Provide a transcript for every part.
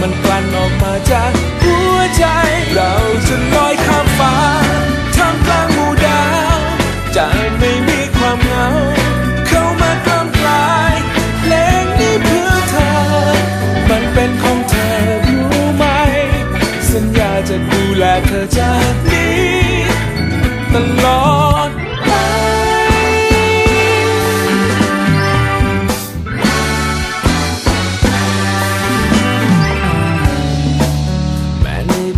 มันกลั่นออกมาจากหัวใจ เราจะลอยข้ามฟ้าท่ามกลางหมู่ดาวจะไม่มีความเหงา เข้ามากล้ำกลายเพลงนี้เพื่อเธอ มันเป็นของเธอรู้ไหม สัญญาจะดูแลเธอจาก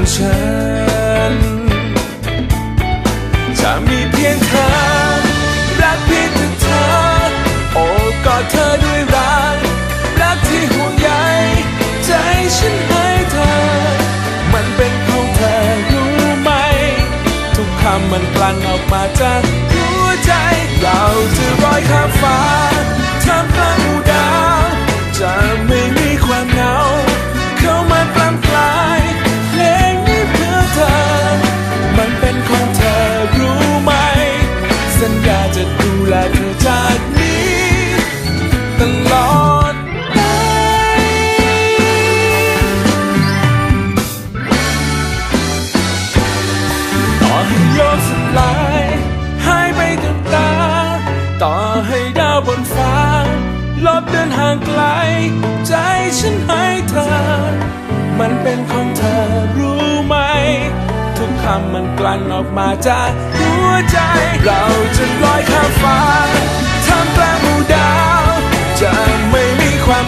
ของฉัน จะมีเพียงเธอ รักเพียงแต่เธอ โอ้กอดเธอด้วยรัก รักที่ห่วงใยใจฉันให้เธอ มันเป็นของเธอรู้ไหม ทุกคำมันกลั่นออกมาจาก เป็นของเธอรู้ไหม ทุกคำมันกลั่นออกมาจากหัวใจ เราจะลอยข้ามฟ้าท่ามกลางหมู่ดาว จะไม่มีความ